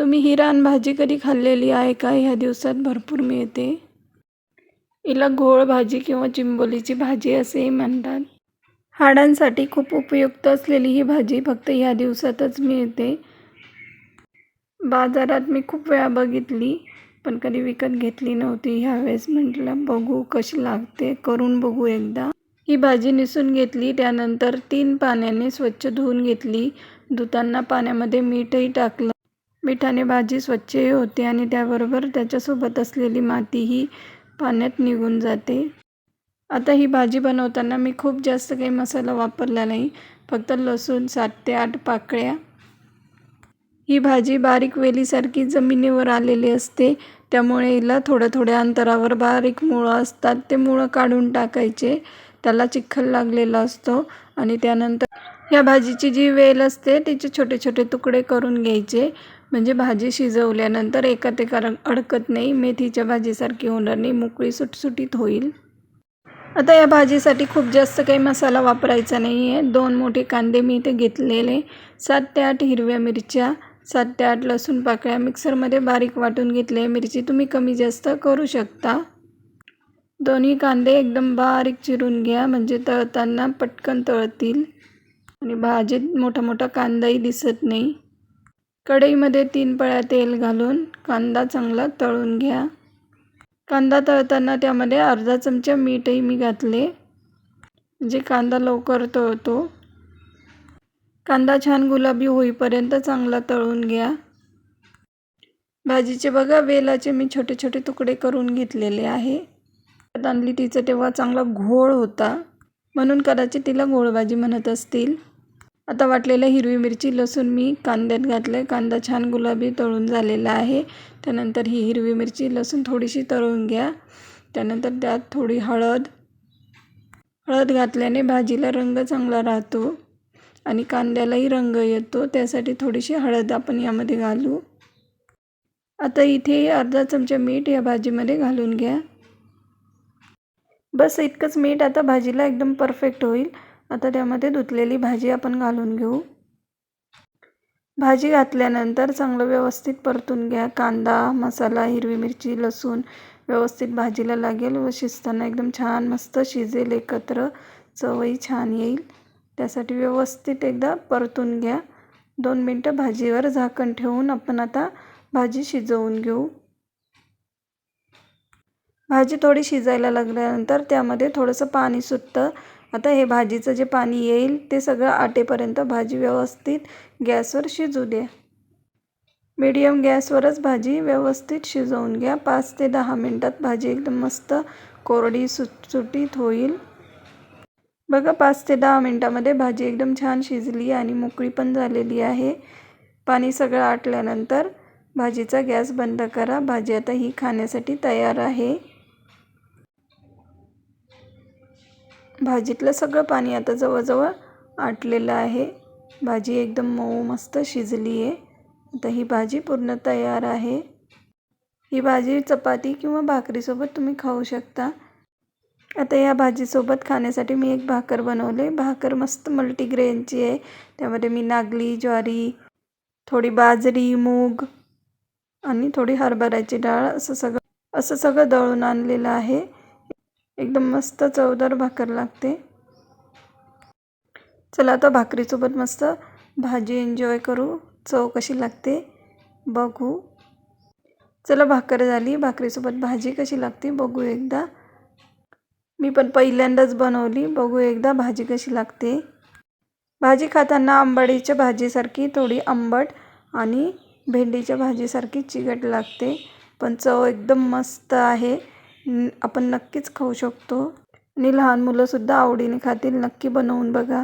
तुम्ही ही रानभाजी कधी खाल्लेली आहे का? ह्या दिवसात भरपूर मिळते. हिला घोळ भाजी किंवा चिंबोलीची भाजी असेही म्हणतात. हाडांसाठी खूप उपयुक्त असलेली ही भाजी फक्त ह्या दिवसातच मिळते. बाजारात मी खूप वेळा बघितली पण कधी विकत घेतली नव्हती. ह्यावेळेस म्हटलं बघू कशी लागते? करून बघू एकदा. ही भाजी निसून घेतली त्यानंतर तीन पाण्याने स्वच्छ धुवून घेतली. धुताना पाण्यामध्ये मीठही टाकलं. मिठाने भाजी स्वच्छही होते आणि त्याबरोबर त्याच्यासोबत असलेली मातीही पाण्यात निघून जाते. आता ही भाजी बनवताना मी खूप जास्त काही मसाला वापरला नाही फक्त लसूण सात ते आठ पाकळ्या. ही भाजी बारीक वेलीसारखी जमिनीवर आलेली असते त्यामुळे हिला थोड्या थोड्या अंतरावर बारीक मुळं असतात ते मुळं काढून टाकायचे. त्याला चिखल लागलेला असतो आणि त्यानंतर या भाजीची जी वेल असते तिचे छोटे छोटे तुकडे करून घ्यायचे. म्हणजे भाजी शिजवल्यानंतर एकात एका अडकत नाही मेथीच्या भाजीसारखी होणार नाही मोकळी सुटसुटीत होईल. आता या भाजीसाठी खूप जास्त काही मसाला वापरायचा नाही आहे दोन मोठे कांदे मी इथे घेतलेले. सात ते आठ हिरव्या मिरच्या सात ते आठ लसूण पाकळ्या मिक्सरमध्ये बारीक वाटून घेतले मिरची तुम्ही कमी जास्त करू शकता. दोन्ही कांदे एकदम बारीक चिरून घ्या म्हणजे तळताना पटकन तळतील. आणि भाजीत मोठा मोठा कांदाही दिसत नाही. कढईमध्ये तीन पळ्या तेल घालून कांदा चांगला तळून घ्या. कांदा तळताना त्यामध्ये अर्धा चमचा मीठही मी घातले. म्हणजे कांदा लवकर तळतो. कांदा छान गुलाबी होईपर्यंत चांगला तळून घ्या. भाजीचे बघा वेलाचे मी छोटे छोटे तुकडे करून घेतलेले आहे. आणली तिचं तेव्हा चांगला घोळ होता. म्हणून कदाचित तिला घोळभाजी म्हणत असतील. आता वाटलेलं हिरवी मिरची लसूण मी कांद्यात घातलं आहे कांदा छान गुलाबी तळून झालेला आहे. त्यानंतर ही हिरवी मिरची लसूण थोडीशी तळून घ्या. त्यानंतर त्यात थोडी हळद. हळद घातल्याने भाजीला रंग चांगला राहतो आणि कांद्यालाही रंग येतो. त्यासाठी थोडीशी हळद आपण यामध्ये घालू. आता इथे अर्धा चमचा मीठ या भाजीमध्ये घालून घ्या. बस इतकंच मीठ आता भाजीला एकदम परफेक्ट होईल. आता त्यामध्ये धुतलेली भाजी आपण घालून घेऊ. भाजी घातल्यानंतर चांगलं व्यवस्थित परतून घ्या. कांदा मसाला हिरवी मिरची लसूण व्यवस्थित भाजीला लागेल व शिजताना एकदम छान मस्त शिजेल एकत्र. चवही छान येईल. त्यासाठी व्यवस्थित एकदा परतून घ्या. दोन मिनटं भाजीवर झाकण ठेवून आपण आता भाजी शिजवून घेऊ. भाजी थोडी शिजायला लागल्यानंतर त्यामध्ये थोडंसं पाणी सुटतं. आता हे भाजीचं जे पाणी येईल ते सगळं आटेपर्यंत भाजी व्यवस्थित गॅसवर शिजू द्या. मीडियम गॅसवरच भाजी व्यवस्थित शिजवून घ्या. पाच ते दहा मिनटात भाजी एकदम मस्त कोरडी सुटसुटीत होईल. बघा पाच ते दहा मिनटामध्ये भाजी एकदम छान शिजली आणि मोकळी पण झालेली आहे. पाणी सगळं आटल्यानंतर भाजीचा गॅस बंद करा. भाजी आता ही खाण्यासाठी तयार आहे. भाजीतलं सगळं पाणी आता जवळजवळ आटलेलं आहे. भाजी एकदम मऊ मस्त शिजली आहे. आता ही भाजी पूर्ण तयार आहे. ही भाजी चपाती किंवा भाकरीसोबत तुम्ही खाऊ शकता. आता या भाजीसोबत खाण्यासाठी मी एक भाकर बनवले. भाकर मस्त मल्टीग्रेनची आहे. त्यामध्ये मी नागली ज्वारी थोडी बाजरी मूग आणि थोडी हरभऱ्याची डाळ असं सगळं असं सगळं दळून आणलेलं आहे. एकदम मस्त चवदार भाकर लागते. चला आता भाकरीसोबत मस्त भाजी एन्जॉय करू. चव कशी लागते बघू. चला भाकर झाली. भाकरीसोबत भाजी कशी लागते बघू एकदा. मी पण पहिल्यांदाच बनवली. बघू एकदा भाजी कशी लागते. भाजी खाताना आंबाडीच्या भाजीसारखी थोडी आंबट आणि भेंडीच्या भाजीसारखी चिकट लागते. पण चव एकदम मस्त आहे. आपण नक्कीच खाऊ शकतो. आणि लहान मुलंसुद्धा आवडीने खातील. नक्की बनवून बघा.